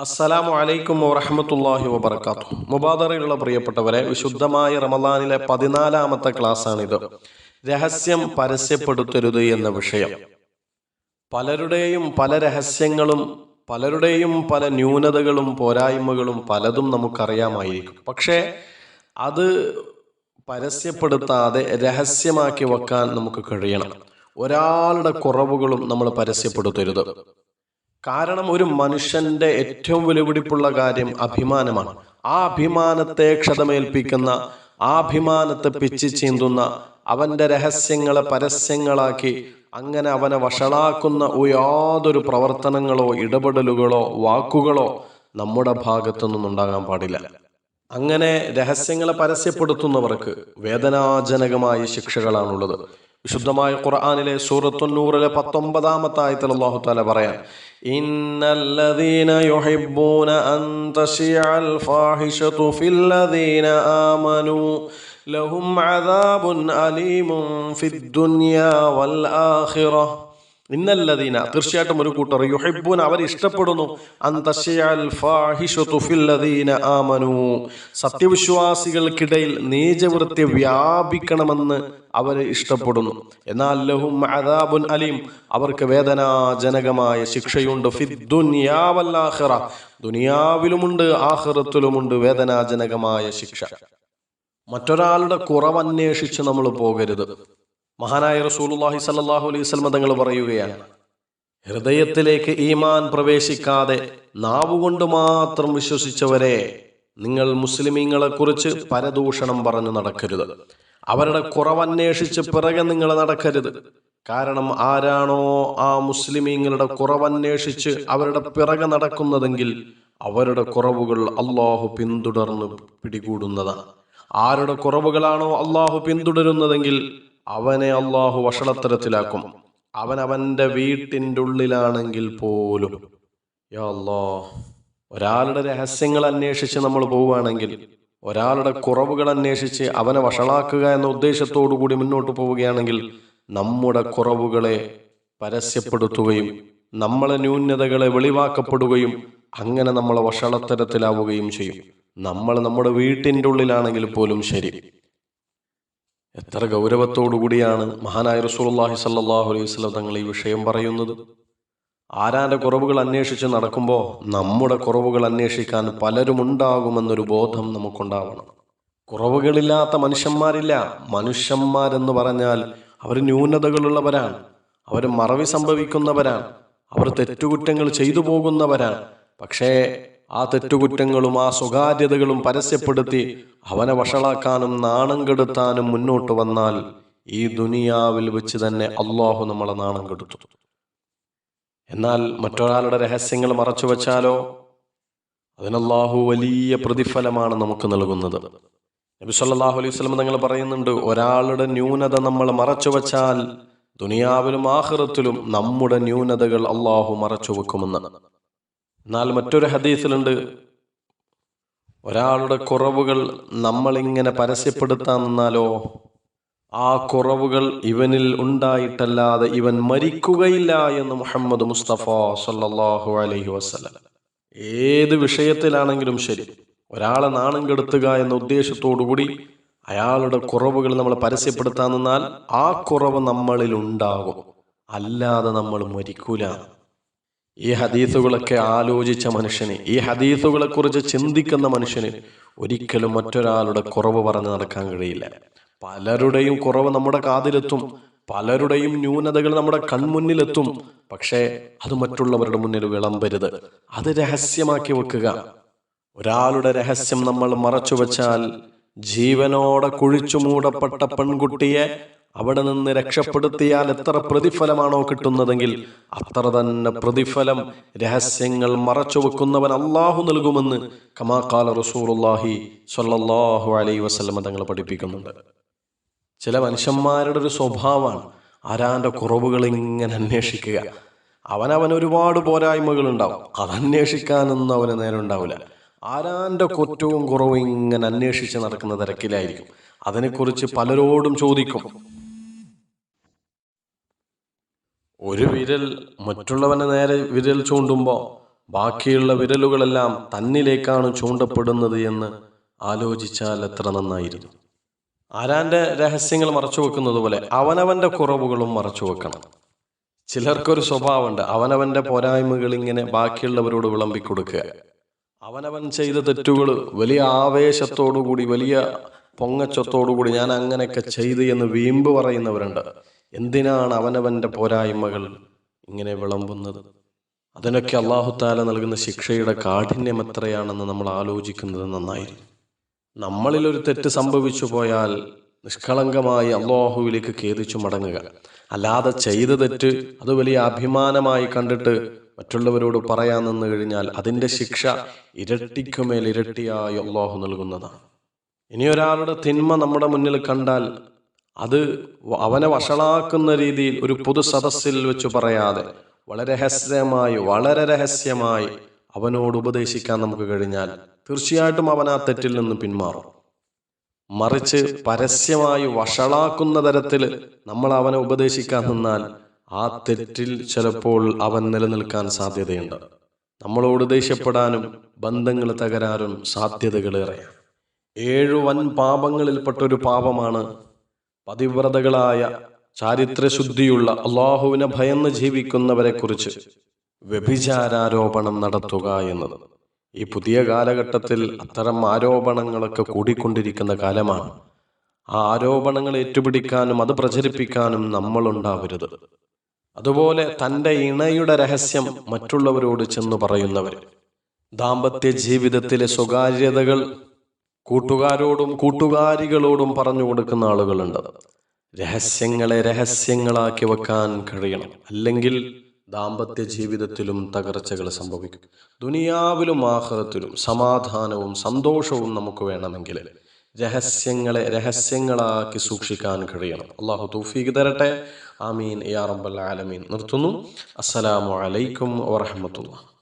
അസ്സലാമു അലൈക്കും വറഹമത്തല്ലാഹി വബർക്കാത്തു മുബാദറയിലുള്ള പ്രിയപ്പെട്ടവരെ വിശുദ്ധമായ റമദാനിലെ പതിനാലാമത്തെ ക്ലാസ്സാണിത്. രഹസ്യം പരസ്യപ്പെടുത്തരുത് എന്ന വിഷയം. പലരുടെയും പല രഹസ്യങ്ങളും പലരുടെയും പല ന്യൂനതകളും പോരായ്മകളും പലതും നമുക്കറിയാമായിരിക്കും. പക്ഷേ അത് പരസ്യപ്പെടുത്താതെ രഹസ്യമാക്കി വെക്കാൻ നമുക്ക് കഴിയണം. ഒരാളുടെ കുറവുകളും നമ്മൾ പരസ്യപ്പെടുത്തരുത്. കാരണം ഒരു മനുഷ്യന്റെ ഏറ്റവും വിലപിടിപ്പുള്ള കാര്യം അഭിമാനമാണ്. ആ അഭിമാനത്തെ ക്ഷതമേൽപ്പിക്കുന്ന ആ അഭിമാനത്തെ പിച്ചി ചീന്തുന്ന അവന്റെ രഹസ്യങ്ങളെ പരസ്യങ്ങളാക്കി അങ്ങനെ അവനെ വഷളാക്കുന്ന യാതൊരു പ്രവർത്തനങ്ങളോ ഇടപെടലുകളോ വാക്കുകളോ നമ്മുടെ ഭാഗത്തു നിന്നുണ്ടാകാൻ പാടില്ല. അങ്ങനെ രഹസ്യങ്ങളെ പരസ്യപ്പെടുത്തുന്നവർക്ക് വേദനാജനകമായ ശിക്ഷകളാണുള്ളത്. വിശുദ്ധമായ ഖുർആനിലെ സൂറത്തുന്നൂറിലെ പത്തൊമ്പതാമത്തെ ആയത്തിൽ അള്ളാഹു താല പറയാം ഇന്നല്ലദീന യുഹിബ്ബൂന അൻ തശിഅൽ ഫാഹിഷതു ഫില്ലദീന ആമനു ലഹും അദാബുൻ അലീമുൻ ഫിദ് ദുനിയാ വൽ ആഖിറഹ് ഇന്നല്ലദീന തീർച്ചയായിട്ടും ഒരു കൂട്ടർ യുഹിബ്ബൂൻ അവർ ഇഷ്ടപ്പെടുന്നു. ആമനു. സത്യവിശ്വാസികൾക്കിടയിൽ നീചവൃത്തി വ്യാപിക്കണമെന്ന് അവർ ഇഷ്ടപ്പെടുന്നു. എന്നാൽ ലഹും അദാബുൻ അലീം അവർക്ക് വേദനാജനകമായ ശിക്ഷയുണ്ട്. ഫിദ്ദുനിയാവല്ലാഹിറ ദുനിയാവിലുമുണ്ട് ആഹിറത്തിലുമുണ്ട് വേദനാജനകമായ ശിക്ഷ. മറ്റൊരാളുടെ കുറവന്വേഷിച്ച് നമ്മൾ പോകരുത്. മഹാനായ റസൂലുള്ളാഹി സ്വല്ലല്ലാഹു അലൈഹി വസല്ലം തങ്ങൾ പറയുകയാണ് ഹൃദയത്തിലേക്ക് ഈമാൻ പ്രവേശിക്കാതെ നാവുകൊണ്ട് മാത്രം വിശ്വസിച്ചവരെ നിങ്ങൾ മുസ്ലിമീങ്ങളെ കുറിച്ച് പരദൂഷണം പറഞ്ഞു നടക്കരുത്. അവരുടെ കുറവന്വേഷിച്ച് പിറകെ നിങ്ങൾ നടക്കരുത്. കാരണം ആരാണോ ആ മുസ്ലിമീങ്ങളുടെ കുറവന്വേഷിച്ച് അവരുടെ പിറകെ നടക്കുന്നതെങ്കിൽ അവരുടെ കുറവുകൾ അള്ളാഹു പിന്തുടർന്ന് പിടികൂടുന്നതാണ്. ആരുടെ കുറവുകളാണോ അള്ളാഹു പിന്തുടരുന്നതെങ്കിൽ അവനെ അള്ളാഹു വഷളത്തരത്തിലാക്കും. അവൻ അവന്റെ വീട്ടിന്റെ ഉള്ളിലാണെങ്കിൽ പോലും അല്ലാ ഒരാളുടെ രഹസ്യങ്ങൾ അന്വേഷിച്ച് നമ്മൾ പോവുകയാണെങ്കിൽ ഒരാളുടെ കുറവുകൾ അന്വേഷിച്ച് അവനെ വഷളാക്കുക എന്ന ഉദ്ദേശത്തോടു കൂടി മുന്നോട്ട് പോവുകയാണെങ്കിൽ നമ്മുടെ കുറവുകളെ പരസ്യപ്പെടുത്തുകയും നമ്മളെ ന്യൂനതകളെ വെളിവാക്കപ്പെടുകയും അങ്ങനെ നമ്മളെ വഷളത്തരത്തിലാവുകയും ചെയ്യും. നമ്മൾ നമ്മുടെ വീട്ടിന്റെ ഉള്ളിലാണെങ്കിൽ പോലും ശരി. എത്ര ഗൗരവത്തോടുകൂടിയാണ് മഹാനായ റസൂലുള്ളാഹി സല്ലല്ലാഹു അലൈഹി വസല്ലം തങ്ങൾ ഈ വിഷയം പറയുന്നത്? ആരാന്റെ കുറവുകൾ അന്വേഷിച്ച് നടക്കുമ്പോൾ നമ്മുടെ കുറവുകൾ അന്വേഷിക്കാൻ പലരും ഉണ്ടാകുമെന്നൊരു ബോധം നമുക്കുണ്ടാവണം. കുറവുകളില്ലാത്ത മനുഷ്യന്മാരില്ല. മനുഷ്യന്മാരെന്ന് പറഞ്ഞാൽ അവർ ന്യൂനതകളുള്ളവരാണ്. അവർ മറവി സംഭവിക്കുന്നവരാണ്. അവർ തെറ്റുകുറ്റങ്ങൾ ചെയ്തു പോകുന്നവരാണ്. പക്ഷേ ആ തെറ്റുകുറ്റങ്ങളും ആ സ്വകാര്യതകളും പരസ്യപ്പെടുത്തി അവനെ വഷളാക്കാനും നാണം കെടുത്താനും മുന്നോട്ട് വന്നാൽ ഈ ദുനിയാവിൽ വെച്ച് തന്നെ അള്ളാഹു നമ്മളെ നാണം കെടുത്തു. എന്നാൽ മറ്റൊരാളുടെ രഹസ്യങ്ങൾ മറച്ചു വച്ചാലോ? അതിനല്ലാഹു വലിയ പ്രതിഫലമാണ് നമുക്ക് നൽകുന്നത്. നബി സല്ലല്ലാഹു അലൈഹി സ്വലം തങ്ങൾ പറയുന്നുണ്ട് ഒരാളുടെ ന്യൂനത നമ്മൾ മറച്ചു വച്ചാൽ ദുനിയാവിലും ആഖിറത്തിലും നമ്മുടെ ന്യൂനതകൾ അള്ളാഹു മറച്ചു വെക്കുമെന്ന് എന്നാൽ മറ്റൊരു ഹദീസിലുണ്ട്. ഒരാളുടെ കുറവുകൾ നമ്മളിങ്ങനെ പരസ്യപ്പെടുത്താൻ നിന്നാലോ? ആ കുറവുകൾ ഇവനിൽ ഉണ്ടായിട്ടല്ലാതെ ഇവൻ മരിക്കുകയില്ല എന്ന് മുഹമ്മദ് മുസ്തഫ സല്ലല്ലാഹു അലഹി വസല്ലം. ഏത് വിഷയത്തിലാണെങ്കിലും ശരി. ഒരാളെ നാണം കെടുത്തുക എന്ന ഉദ്ദേശത്തോടു കൂടി അയാളുടെ കുറവുകൾ നമ്മൾ പരസ്യപ്പെടുത്താൻ നിന്നാൽ ആ കുറവ് നമ്മളിൽ ഉണ്ടാകും. അല്ലാതെ നമ്മൾ മരിക്കൂല. ഈ ഹദീസുകളൊക്കെ ആലോചിച്ച മനുഷ്യന് ഈ ഹദീസുകളെ കുറിച്ച് ചിന്തിക്കുന്ന മനുഷ്യന് ഒരിക്കലും മറ്റൊരാളുടെ കുറവ് പറഞ്ഞ് നടക്കാൻ കഴിയില്ല. പലരുടെയും കുറവ് നമ്മുടെ കാതിലെത്തും പലരുടെയും ന്യൂനതകൾ നമ്മുടെ കൺമുന്നിലെത്തും. പക്ഷേ അത് മറ്റുള്ളവരുടെ മുന്നിൽ വിളമ്പരുത്. അത് രഹസ്യമാക്കി വെക്കുക. ഒരാളുടെ രഹസ്യം നമ്മൾ മറച്ചു വച്ചാൽ ജീവനോടെ കുഴിച്ചു മൂടപ്പെട്ട പെൺകുട്ടിയെ അവിടെ നിന്ന് രക്ഷപ്പെടുത്തിയാൽ എത്ര പ്രതിഫലമാണോ കിട്ടുന്നതെങ്കിൽ അത്ര തന്നെ പ്രതിഫലം രഹസ്യങ്ങൾ മറച്ചു വെക്കുന്നവൻ അള്ളാഹു നൽകുമെന്ന് കമാക്കാല റസൂലുള്ളാഹി സൊല്ലാഹു അലൈ വസ്ലമ തങ്ങൾ പഠിപ്പിക്കുന്നുണ്ട്. ചില മനുഷ്യന്മാരുടെ ഒരു സ്വഭാവമാണ് ആരാന്റെ കുറവുകൾ ഇങ്ങനെ അന്വേഷിക്കുക. അവനവൻ ഒരുപാട് പോരായ്മകൾ ഉണ്ടാവും അതന്വേഷിക്കാനൊന്നും അവന് നേരം ഉണ്ടാവില്ല. ആരാന്റെ കുറ്റവും കുറവും ഇങ്ങനെ അന്വേഷിച്ച് നടക്കുന്ന തിരക്കിലായിരിക്കും. അതിനെക്കുറിച്ച് പലരോടും ചോദിക്കും. ഒരു വിരൽ മറ്റുള്ളവനെ നേരെ വിരൽ ചൂണ്ടുമ്പോൾ ബാക്കിയുള്ള വിരലുകളെല്ലാം തന്നിലേക്കാണ് ചൂണ്ടപ്പെടുന്നത് എന്ന് ആലോചിച്ചാൽ എത്ര നന്നായിരുന്നു. ആരാന്റെ രഹസ്യങ്ങൾ മറച്ചു വെക്കുന്നത് പോലെ അവനവന്റെ കുറവുകളും മറച്ചു വെക്കണം. ചിലർക്കൊരു സ്വഭാവമുണ്ട് അവനവന്റെ പോരായ്മകൾ ഇങ്ങനെ ബാക്കിയുള്ളവരോട് വിളമ്പിക്കൊടുക്കുക. അവനവൻ ചെയ്ത തെറ്റുകൾ വലിയ ആവേശത്തോടുകൂടി വലിയ പൊങ്ങച്ചത്തോടുകൂടി ഞാൻ അങ്ങനെയൊക്കെ ചെയ്ത് എന്ന് വീമ്പ് പറയുന്നവരുണ്ട്. എന്തിനാണ് അവനവന്റെ പോരായ്മകൾ ഇങ്ങനെ വിളമ്പുന്നത്? അതിനൊക്കെ അള്ളാഹുത്താല നൽകുന്ന ശിക്ഷയുടെ കാഠിന്യം എത്രയാണെന്ന് നമ്മൾ ആലോചിക്കുന്നത് നന്നായിരിക്കും. നമ്മളിൽ ഒരു തെറ്റ് സംഭവിച്ചു പോയാൽ നിഷ്കളങ്കമായി അള്ളാഹുവിലേക്ക് ഖേദിച്ചു മടങ്ങുക. അല്ലാതെ ചെയ്ത തെറ്റ് അത് വലിയ അഭിമാനമായി കണ്ടിട്ട് മറ്റുള്ളവരോട് പറയാൻ നിന്ന് കഴിഞ്ഞാൽ അതിന്റെ ശിക്ഷ ഇരട്ടിക്കുമേൽ ഇരട്ടിയായി അള്ളാഹു നൽകുന്നതാണ്. ഇനി ഒരാളുടെ തിന്മ നമ്മുടെ മുന്നിൽ കണ്ടാൽ അത് അവനെ വഷളാക്കുന്ന രീതിയിൽ ഒരു പൊതു സദസ്സിൽ വെച്ച് പറയാതെ വളരെ രഹസ്യമായി വളരെ രഹസ്യമായി അവനോട് ഉപദേശിക്കാൻ നമുക്ക് കഴിഞ്ഞാൽ തീർച്ചയായിട്ടും അവൻ ആ തെറ്റിൽ നിന്ന് പിന്മാറും. മറിച്ച് പരസ്യമായി വഷളാക്കുന്ന തരത്തിൽ നമ്മൾ അവനെ ഉപദേശിക്കാൻ നിന്നാൽ ആ തെറ്റിൽ ചിലപ്പോൾ അവൻ നിലനിൽക്കാൻ സാധ്യതയുണ്ട്. നമ്മളോട് ദേഷ്യപ്പെടാനും ബന്ധങ്ങൾ തകരാനും സാധ്യതകളേറെയാണ് ഏഴു വൻ പാപങ്ങളിൽപ്പെട്ട ഒരു പാപമാണ് പതിവ്രതകളായ ചാരിത്രശുദ്ധിയുള്ള അള്ളാഹുവിനെ ഭയന്ന് ജീവിക്കുന്നവരെ കുറിച്ച് വ്യഭിചാരാരോപണം നടത്തുക എന്നത് ഈ പുതിയ കാലഘട്ടത്തിൽ അത്തരം ആരോപണങ്ങളൊക്കെ കൂടിക്കൊണ്ടിരിക്കുന്ന കാലമാണ്. ആ ആരോപണങ്ങൾ ഏറ്റുപിടിക്കാനും അത് പ്രചരിപ്പിക്കാനും നമ്മളുണ്ടാവരുത്. അതുപോലെ തന്റെ ഇണയുടെ രഹസ്യം മറ്റുള്ളവരോട് ചെന്ന് പറയുന്നവർ ദാമ്പത്യ ജീവിതത്തിലെ സ്വകാര്യതകൾ കൂട്ടുകാരോടും കൂട്ടുകാരികളോടും പറഞ്ഞു കൊടുക്കുന്ന ആളുകളുണ്ട്. രഹസ്യങ്ങളെ രഹസ്യങ്ങളാക്കി വെക്കാൻ കഴിയണം. അല്ലെങ്കിൽ ദാമ്പത്യ ജീവിതത്തിലും തകർച്ചകൾ സംഭവിക്കും. ദുനിയാവിലും ആഹ്റത്തിലും സമാധാനവും സന്തോഷവും നമുക്ക് വേണമെങ്കിൽ രഹസ്യങ്ങളെ രഹസ്യങ്ങളാക്കി സൂക്ഷിക്കാൻ കഴിയണം. അള്ളാഹു തൗഫീഖ് തരട്ടെ. ആമീൻ. യാ റബ്ബൽ ആലമീൻ. നിർത്തുന്നു. അസ്സലാമു അലൈക്കും വറഹ്മത്തുള്ളാഹി.